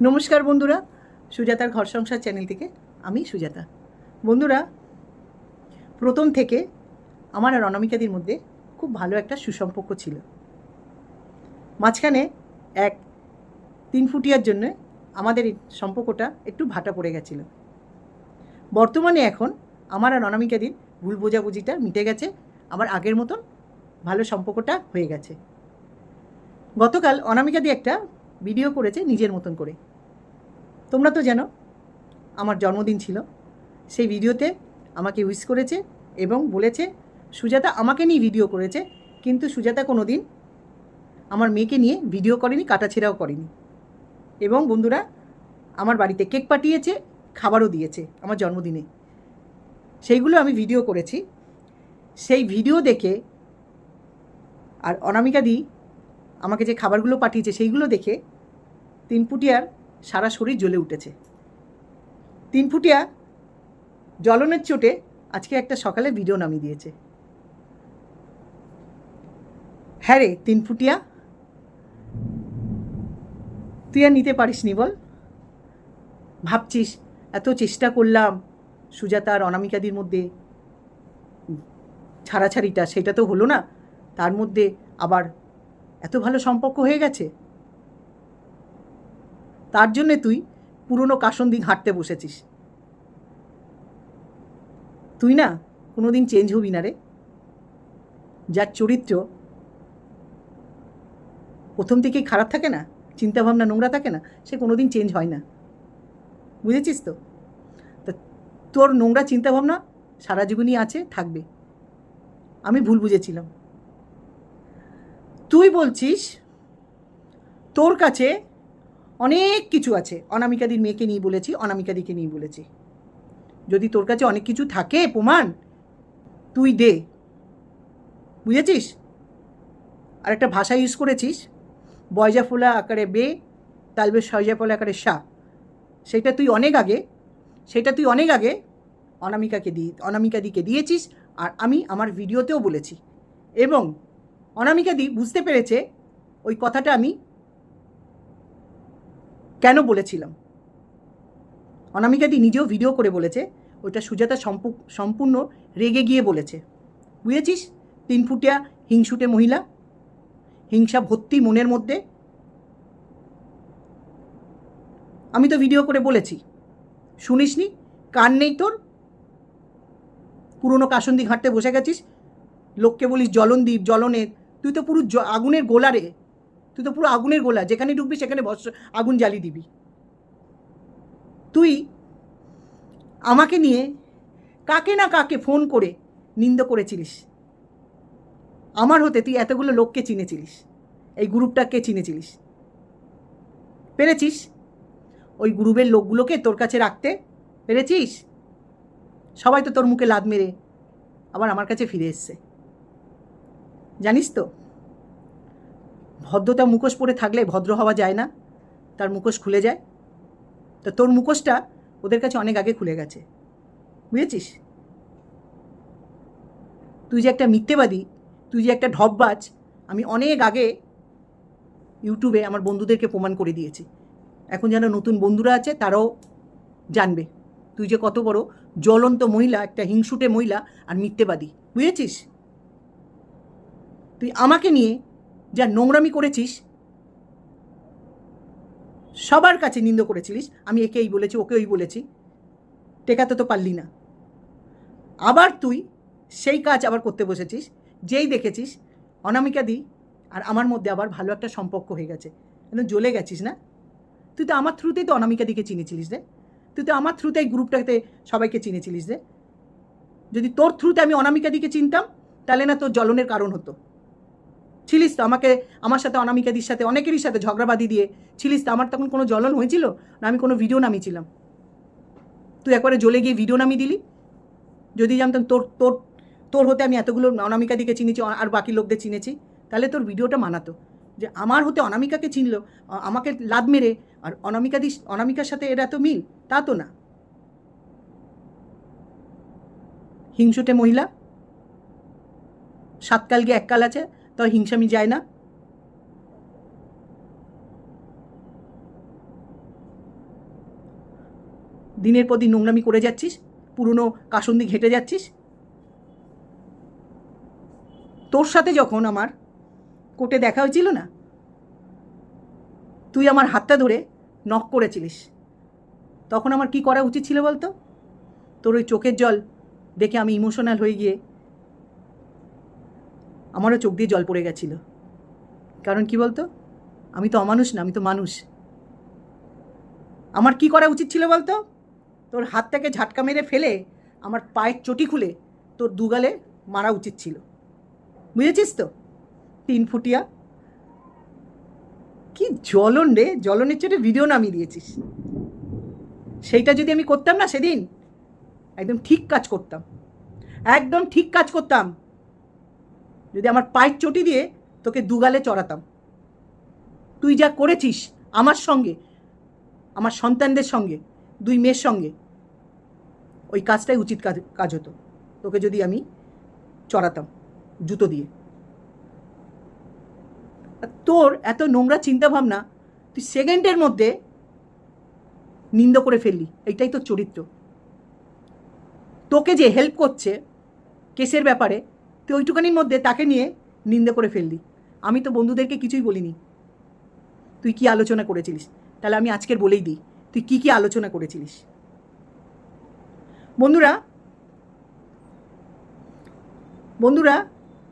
নমস্কার বন্ধুরা, সুজাতার ঘর সংসার চ্যানেল থেকে আমি সুজাতা। বন্ধুরা, প্রথম থেকে আমার আর অনামিকাদির মধ্যে খুব ভালো একটা সুসম্পর্ক ছিল। মাঝখানে এক তিন ফুটিয়ার জন্য আমাদের এই সম্পর্কটা একটু ভাটা পড়ে গেছিল। বর্তমানে এখন আমার আর অনামিকাদির ভুল বোঝাবুঝিটা মিটে গেছে আবার আগের মতন ভালো সম্পর্কটা হয়ে গেছে। গতকাল অনামিকাদি একটা ভিডিও করেছে নিজের মতন করে। তোমরা তো জানো, আমার জন্মদিন ছিল। সেই ভিডিওতে আমাকে উইশ করেছে এবং বলেছে, সুজাতা আমাকে নিয়ে ভিডিও করেছে, কিন্তু সুজাতা কোনো দিন আমার মেয়েকে নিয়ে ভিডিও করেনি, কাটাছেড়াও করেনি। এবং বন্ধুরা, আমার বাড়িতে কেক পাঠিয়েছে, খাবারও দিয়েছে আমার জন্মদিনে। সেইগুলো আমি ভিডিও করেছি। সেই ভিডিও দেখে আর অনামিকা দি আমাকে যে খাবারগুলো পাঠিয়েছে, সেইগুলো দেখে তিনপুটিয়ার সারা শরীর জ্বলে উঠেছে। তিনফুটিয়া জ্বলনের চোটে আজকে একটা সকালে ভিডিও নামিয়ে দিয়েছে। হ্যাঁ রে, তিনফুটিয়া। তুই আর নিতে পারিস নি বল। ভাবছিস, এত চেষ্টা করলাম সুজাতা আর অনামিকাদির মধ্যে। ছাড়াছাড়িটা, সেটা তো হলো না। তার মধ্যে আবার এত ভালো সম্পর্ক হয়ে গেছে। তার জন্যে তুই পুরনো কাসন্দি হাঁটতে বসেছিস। তুই না কোনো দিন চেঞ্জ হবি না রে। যার চরিত্র প্রথম থেকেই খারাপ থাকে না, চিন্তাভাবনা নোংরা থাকে না, সে কোনো দিন চেঞ্জ হয় না। বুঝেছিস তো? তা তোর নোংরা চিন্তাভাবনা সারা জীবনই আছে, থাকবে। আমি ভুল বুঝেছিলাম। তুই বলছিস তোর কাছে অনেক কিছু আছে। অনামিকাদির মেয়েকে নিয়ে বলেছি, অনামিকাদিকে নিয়ে বলেছি। যদি তোর কাছে অনেক কিছু থাকে, প্রমাণ, তুই দে। বুঝেছিস? আর একটা ভাষা ইউজ করেছিস বয়জা ফোলা আকারে বে, তালবে সয়জা ফোলা আকারে সা। সেটা তুই অনেক আগে, সেটা তুই অনেক আগে অনামিকাকে দিয়ে, অনামিকাদিকে দিয়েছিস আর আমি আমার ভিডিওতেও বলেছি। এবং অনামিকাদি বুঝতে পেরেছে ওই কথাটা আমি কেন বলেছিলাম? অনামিকাদি নিজেও ভিডিও করে বলেছে, ওইটা সুজাতা সম্পূ- সম্পূর্ণ রেগে গিয়ে বলেছে। বুঝেছিস? তিন ফুটিয়া হিংসুটে মহিলা, হিংসা ভর্তি মনের মধ্যে। আমি তো ভিডিও করে বলেছি। শুনিসনি? কান নেই তোর? পুরনো কাসন্দি ঘাঁটতে বসে গেছিস? লোককে বলিস জ্বলনদ্বীপ জ্বলনের, তুই তো পুরো আগুনের গোলা রে তুই তো পুরো আগুনের গোলা, যেখানে ঢুকবি সেখানে ভস্ম আগুন জ্বালিয়ে দিবি। তুই আমাকে নিয়ে কাকে না কাকে ফোন করে নিন্দ করেছিলিস? আমার হতে তুই এতগুলো লোককে চিনেছিলিস? এই গ্রুপটাকে চিনেছিলিস? পেরেছিস? ওই গ্রুপের লোকগুলোকে তোর কাছে রাখতে পেরেছিস? সবাই তো তোর মুখে লাদ মেরে আবার আমার কাছে ফিরে এসছে। জানিস তো ভদ্রতা মুখোশ পরে থাকলে ভদ্র হওয়া যায় না, তার মুখোশ খুলে যায়। তো তোর মুখোশটা ওদের কাছে অনেক আগে খুলে গেছে। বুঝেছিস? তুই যে একটা মিথ্যেবাদী, তুই যে একটা ঢপবাজ, আমি অনেক আগে ইউটিউবে আমার বন্ধুদেরকে প্রমাণ করে দিয়েছি। এখন যেন নতুন বন্ধুরা আছে, তারাও জানবে। তুই যে কত বড় জ্বলন্ত মহিলা, একটা হিংসুটে মহিলা আর মিথ্যেবাদী, বুঝেছিস? তুই আমাকে নিয়ে যা নোংরামি করেছিস, সবার কাছে নিন্দ করেছিলিস, আমি একে এই বলেছি ওকে ওই বলেছি, টেকাতে তো পারলি না। আবার তুই সেই কাজ আবার করতে বসেছিস, যেই দেখেছিস, অনামিকা দি আর আমার মধ্যে আবার ভালো একটা সম্পর্ক হয়ে গেছে। একদম জ্বলে গেছিস না? তুই তো আমার থ্রুতেই তো অনামিকা দিকে চিনেছিলিস রে। তুই তো আমার থ্রুতে এই গ্রুপটাতে সবাইকে চিনেছিলিস রে। যদি তোর থ্রুতে আমি অনামিকা দিকে চিনতাম, তাহলে না তোর জ্বলনের কারণ হতো। ছিলিস তো আমাকে, আমার সাথে অনামিকাদির সাথে, অনেকেরই সাথে ঝগড়াবাদি দিয়ে ছিলিস তো, আমার তখন কোনো জ্বলন হয়েছিল? না, আমি কোনো ভিডিও নামিয়েছিলাম। তুই একবারে জ্বলে গিয়ে ভিডিও নামিয়ে দিলি? যদি জানতাম তোর তোর তোর হতে আমি এতগুলো অনামিকা দিকে চিনেছি, আর বাকি লোকদের চিনেছি, তাহলে তোর ভিডিওটা মানাতো। যে আমার হতে অনামিকাকে চিনলো আমাকে লাদ মেরে, আর অনামিকা দি অনামিকার সাথে এরা তো মিল? তা তো না। হিংসুটে মহিলা? সাতকাল গিয়ে এককাল আছে তাও হিংসামি যায় না। দিনের পর দিন নোংরামি করে যাচ্ছিস, পুরনো কাসন্দি ঘেটে যাচ্ছিস। তোর সাথে যখন আমার কোর্টে দেখা হয়েছিল না, তুই আমার হাতটা ধরে নক করেছিলিস। তখন আমার কি করা উচিত ছিল বলতো? তোর ওই চোখের জল দেখে আমি ইমোশনাল হয়ে গিয়ে আমারও চোখ দিয়ে জল পড়ে গেছিল। কারণ কি বলতো? আমি তো অমানুষ না, আমি তো মানুষ। আমার কি করা উচিত ছিল বলতো? তোর হাতটাকে ঝাটকা মেরে ফেলে, আমার পায়ের চটি খুলে তোর দুগালে মারা উচিত ছিল। বুঝেছিস তো? তিন ফুটিয়া। কি জ্বলন রে, জ্বলনের চোটে ভিডিও নামিয়ে দিয়েছিস। সেইটা যদি আমি করতাম না সেদিন, একদম ঠিক কাজ করতাম। একদম ঠিক কাজ করতাম। যদি আমার পায়ের চটি দিয়ে তোকে দুগালে চড়াতাম। তুই যা করেছিস আমার সঙ্গে, আমার সন্তানদের সঙ্গে, দুই মেয়ের সঙ্গে, ওই কাজটাই উচিত কাজ কাজ হতো। তোকে যদি আমি চড়াতাম জুতো দিয়ে। তোর এত নোংরা চিন্তাভাবনা, তুই সেকেন্ডের মধ্যে নিন্দ করে ফেললি। এইটাই তোর চরিত্র। তোকে যে হেল্প করছে, কেসের ব্যাপারে তুই ওইটুকানির মধ্যে তাকে নিয়ে নিন্দে করে ফেললি। আমি তো বন্ধুদেরকে কিছুই বলিনি। তুই কি আলোচনা করেছিলিস? তাহলে আমি আজকের বলেই দিই, তুই কি কি আলোচনা করেছিলিস? বন্ধুরা বন্ধুরা,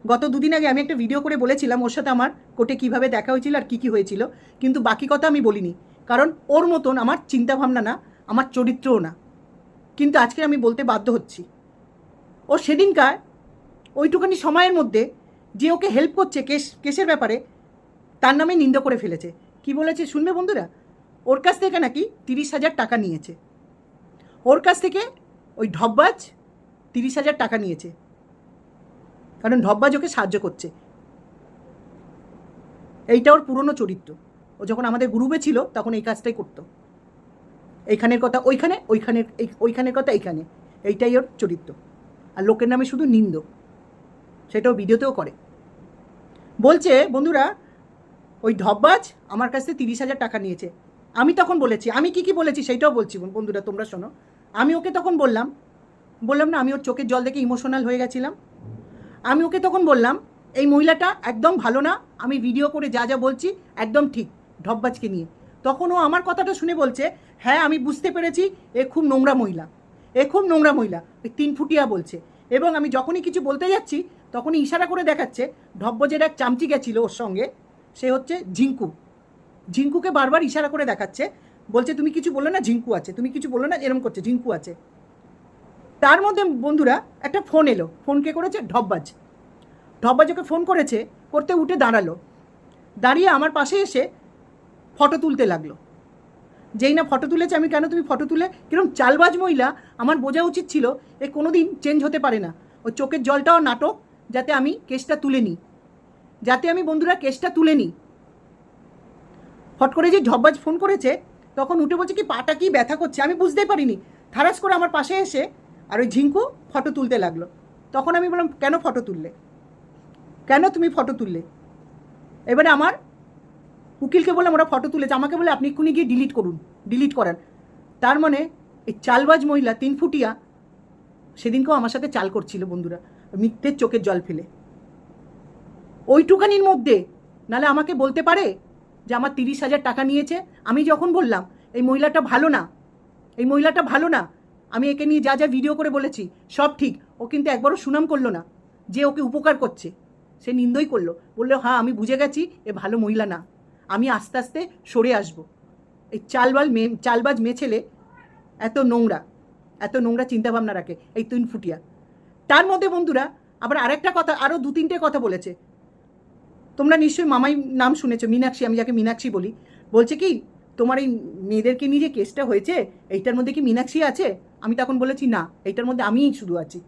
গত দুদিন আগে আমি একটা ভিডিও করে বলেছিলাম ওর সাথে আমার কোর্টে কীভাবে দেখা হয়েছিল আর কি কি হয়েছিল, কিন্তু বাকি কথা আমি বলিনি, কারণ ওর মতন আমার চিন্তাভাবনা না, আমার চরিত্রও না। কিন্তু আজকে আমি বলতে বাধ্য হচ্ছি। ও সেদিনকার ওইটুখানি সময়ের মধ্যে যে ওকে হেল্প করছে কেস, কেসের ব্যাপারে, তার নামে নিন্দা করে ফেলেছে। কি বলেছে শুনবে বন্ধুরা? ওর কাছ থেকে নাকি তিরিশ হাজার টাকা নিয়েছে। ওর কাছ থেকে ওই ঢব্বাজ তিরিশ হাজার টাকা নিয়েছে। কারণ ঢব্বাজ ওকে সাহায্য করছে। এইটা ওর পুরনো চরিত্র। ও যখন আমাদের গ্রুপে ছিল, তখন এই কাজটাই করতো। এইখানের কথা ওইখানে, ওইখানের ওইখানের কথা এইখানে। এইটাই ওর চরিত্র। আর লোকের নামে শুধু নিন্দ। সেটাও ভিডিওতেও করে। বলছে, বন্ধুরা, ওই ঢব্বাজ আমার কাছ তিরিশ হাজার টাকা নিয়েছে। আমি তখন বলেছি, আমি কি কি বলেছি সেইটাও বলছি, বন্ধুরা, তোমরা শোনো। আমি ওকে তখন বললাম বললাম না, আমি ওর চোখের জল দেখে ইমোশনাল হয়ে গেছিলাম। আমি ওকে তখন বললাম, এই মহিলাটা একদম ভালো না, আমি ভিডিও করে যা যা বলছি একদম ঠিক ঢব্বাজকে নিয়ে। তখন ও আমার কথাটা শুনে বলছে হ্যাঁ আমি বুঝতে পেরেছি, এ খুব নোংরা মহিলা, এ খুব নোংরা মহিলা। তিন ফুটিয়া বলছে। এবং আমি যখনই কিছু বলতে যাচ্ছি তখনই ইশারা করে দেখাচ্ছে ঢব্বজের এক চামচি গেছিল ওর সঙ্গে, সে হচ্ছে ঝিঙ্কু। ঝিঙ্কুকে বারবার ইশারা করে দেখাচ্ছে, বলছে, তুমি কিছু বললে না, ঝিঙ্কু আছে। তুমি কিছু বললে না, এরম করছে, ঝিঙ্কু আছে। তার মধ্যে বন্ধুরা, একটা ফোন এলো। ফোন কে করেছে? ঢব্বাজ ঢব্বাজ ওকে ফোন করেছে, করতে উঠে দাঁড়াল। দাঁড়িয়ে আমার পাশে এসে ফটো তুলতে লাগল। যেই না ফটো তুলেছে, আমি কেন তুমি ফটো তুলে? কিরম চালবাজ মহিলা, আমার বোঝা উচিত ছিল, এ কোনো দিন চেঞ্জ হতে পারে না। ওই চোখের জলটাও নাটক যাতে আমি কেসটা তুলে নিই। যাতে আমি বন্ধুরা কেসটা তুলে নিই। ফট করে যে ঝব্বাজ ফোন করেছে, তখন উঠে বলছে কি, পাটা কি ব্যথা করছে? আমি বুঝতেই পারিনি। থারাস করে আমার পাশে এসে আর ওই ঝিঙ্কু ফটো তুলতে লাগল। তখন আমি বললাম, কেন ফটো তুললে? কেন তুমি ফটো তুললে? এবারে আমার উকিলকে বললাম, ওরা ফটো তুলেছে। আমাকে বলে, আপনি এক্ষুনি গিয়ে ডিলিট করুন ডিলিট করান। তার মানে এই চালবাজ মহিলা, তিন ফুটিয়া, সেদিনকেও আমার সাথে চাল করছিল বন্ধুরা। মিথ্যের চোখের জল ফেলে। ওইটুকানির মধ্যে নালে আমাকে বলতে পারে যে আমার তিরিশ হাজার টাকা নিয়েছে। আমি যখন বললাম, এই মহিলাটা ভালো না, এই মহিলাটা ভালো না, আমি একে নিয়ে যা যা ভিডিও করে বলেছি, সব ঠিক। ও কিন্তু একবারও সুনাম করল না, যে ওকে উপকার করছে। সে নিন্দই করল। বলল হ্যাঁ আমি বুঝে গেছি, এ ভালো মহিলা না। আমি আস্তে আস্তে সরে আসব। এই চালবাল মে চালবাজ মেয়ে ছেলে এত নোংরা এত নোংরা চিন্তাভাবনা রাখে। এই তিন ফুটিয়া। তার মধ্যে বন্ধুরা, আবার আরেকটা কথা আরও দু তিনটে কথা বলেছে। তোমরা নিশ্চয়ই মামাই নাম শুনেছো, মীনাক্ষী, আমি যাকে মীনাক্ষী বলি। বলছে কি, তোমার এই মেয়েদেরকে নিয়ে যে কেসটা হয়েছে, এইটার মধ্যে কি মীনাক্ষী আছে? আমি তখন বলেছি, না, এইটার মধ্যে আমিই শুধু আছি।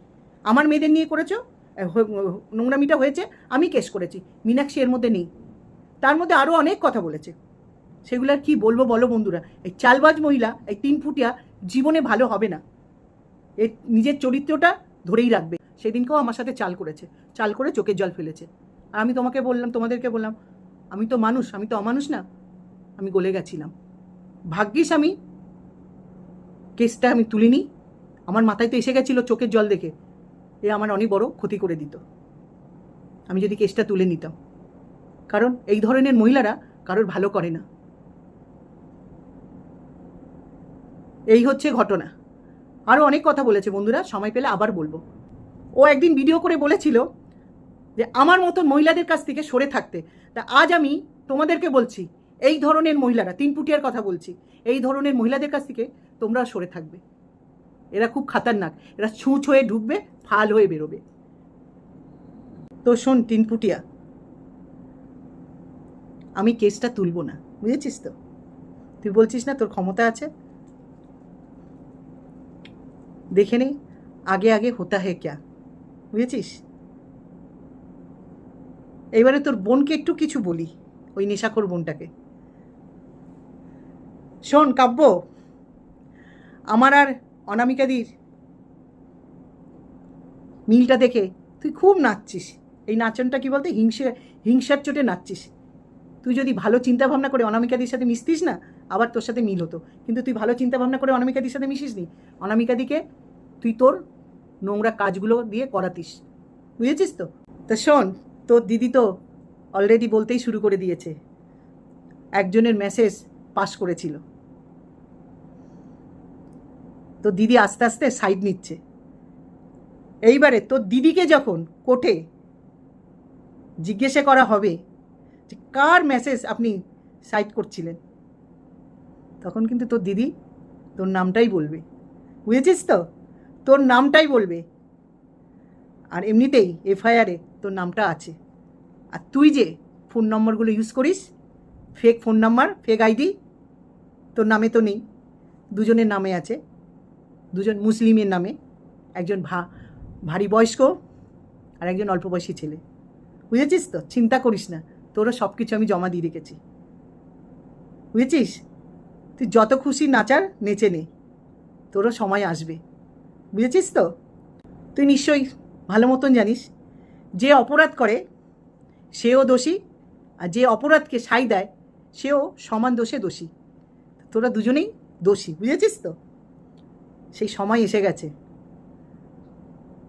আমার মেয়েদের নিয়ে করেছ নোংরামিটা হয়েছে, আমি কেস করেছি, মীনাক্ষী এর মধ্যে নেই। তার মধ্যে আরও অনেক কথা বলেছে। সেগুলো আর কি বলব বলো বন্ধুরা, এই চালবাজ মহিলা, এই তিন ফুটিয়া, জীবনে ভালো হবে না। এর নিজের চরিত্রটা ধরেই রাখবে। সেদিনকেও আমার সাথে চাল করেছে। চাল করে চোখের জল ফেলেছে। আর আমি তোমাকে বললাম, তোমাদেরকে বললাম, আমি তো মানুষ, আমি তো অমানুষ না। আমি গলে গেছিলাম। ভাগ্যিস আমি কেসটা আমি তুলিনি। আমার মাথায় তো এসে গেছিল চোখের জল দেখে। এ আমার অনেক বড় ক্ষতি করে দিত। আমি যদি কেসটা তুলে নিতাম। কারণ এই ধরনের মহিলারা কারোর ভালো করে না। এই হচ্ছে ঘটনা। আরও অনেক কথা বলেছে বন্ধুরা, সময় পেলে আবার বলব। ও একদিন ভিডিও করে বলেছিল যে, আমার মতন মহিলাদের কাছ থেকে সরে থাকতে। তা আজ আমি তোমাদেরকে বলছি, এই ধরনের মহিলারা, তিন পুটিয়ার কথা বলছি, এই ধরনের মহিলাদের কাছ থেকে তোমরা সরে থাকবে। এরা খুব খাতারনাক, এরা ছুঁচ হয়ে ঢুকবে, ফাল হয়ে বেরোবে। তো শোন, তিন পুটিয়া, আমি কেসটা তুলব না, বুঝেছিস তো? তুই বলছিস না তোর ক্ষমতা আছে? দেখে নে, আগে আগে হতা হে ক্যা, বুঝেছিস? এবারে তোর বোনকে একটু কিছু বলি, ওই নেশাখোর বোনটাকে। শোন, কাব্য, আমার আর অনামিকাদির মিলটা দেখে তুই খুব নাচছিস। এই নাচনটা কি বলতে, হিংসে, হিংসার চোটে নাচছিস। তুই যদি ভালো চিন্তা ভাবনা করে অনামিকাদির সাথে মিশতিস না, আবার তোর সাথে মিল হতো। কিন্তু তুই ভালো চিন্তা ভাবনা করে অনামিকাদির সাথে মিশিস নি অনামিকাদিকে তুই তোর নোংরা কাজগুলো দিয়ে করাতিস। বুঝেছিস তো? তা শোন, তোর দিদি তো অলরেডি বলতেই শুরু করে দিয়েছে। একজনের মেসেজ পাস করেছিল। তো দিদি আস্তে আস্তে সাইড নিচ্ছে। এইবারে তোর দিদিকে যখন কোর্টে জিজ্ঞাসা করা হবে যে কার মেসেজ আপনি সাইড করছিলেন, তখন কিন্তু তোর দিদি তোর নামটাই বলবে। বুঝেছিস তো? তোর নামটাই বলবে। আর এমনিতেই এফআইআরে তোর নামটা আছে। আর তুই যে ফোন নম্বরগুলো ইউজ করিস fake phone number fake ID তোর নামে তো নেই। দুজনের নামে আছে। দুজন মুসলিমের নামে। একজন ভা, ভারী বয়স্ক আর একজন অল্প বয়সী ছেলে। বুঝেছিস তো? চিন্তা করিস না। তোরও সব কিছু আমি জমা দিয়ে রেখেছি। বুঝেছিস? তুই যত খুশি নাচার, নেচে নে। তোরও সময় আসবে। বুঝেছিস তো? তুই নিশ্চয়ই ভালো মতন জানিস, যে অপরাধ করে, সেও দোষী, আর যে অপরাধকে সাই দেয়, সেও সমান দোষে দোষী। তোরা দুজনেই দোষী, বুঝেছিস তো? সেই সময় এসে গেছে।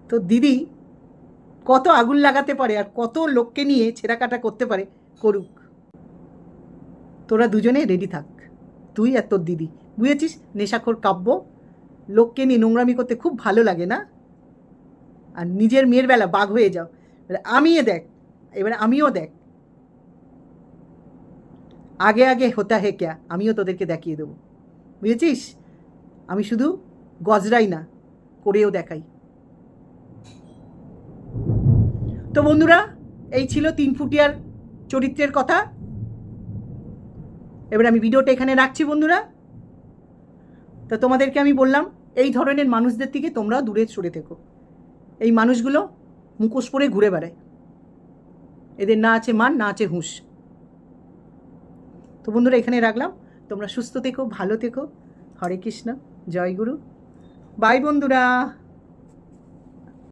তো দিদি কত আগুন লাগাতে পারে আর কত লোককে নিয়ে ছেঁড়াকাটা করতে পারে, করুক। তোরা দুজনে রেডি থাক, তুই আর তোর দিদি। বুঝেছিস? নেশাখোর কাব্য লোককে নিয়ে নোংরামি করতে খুব ভালো লাগে না? আর নিজের মেয়ের বেলা বাঘ হয়ে যাও। এবারে আমিও দেখ, এবারে আমিও দেখ। আগে আগে হতা হে ক্যা, আমিও তোদেরকে দেখিয়ে দেবো। বুঝেছিস? আমি শুধু গজরাই না, করেও দেখাই। তো বন্ধুরা, এই ছিল তিন ফুটিয়ার চরিত্রের কথা। এবার আমি ভিডিওটা এখানে রাখছি বন্ধুরা। তা তোমাদেরকে আমি বললাম, এই ধরনের মানুষদের থেকে তোমরা দূরে সরে থেকো। এই মানুষগুলো মুখোশ পরে ঘুরে বেড়ায়। এদের না আছে মান, না আছে হুঁশ। তো বন্ধুরা, এখানে রাখলাম। তোমরা সুস্থ থেকো, ভালো থেকো। হরে কৃষ্ণ, জয় গুরু। বাই বন্ধুরা।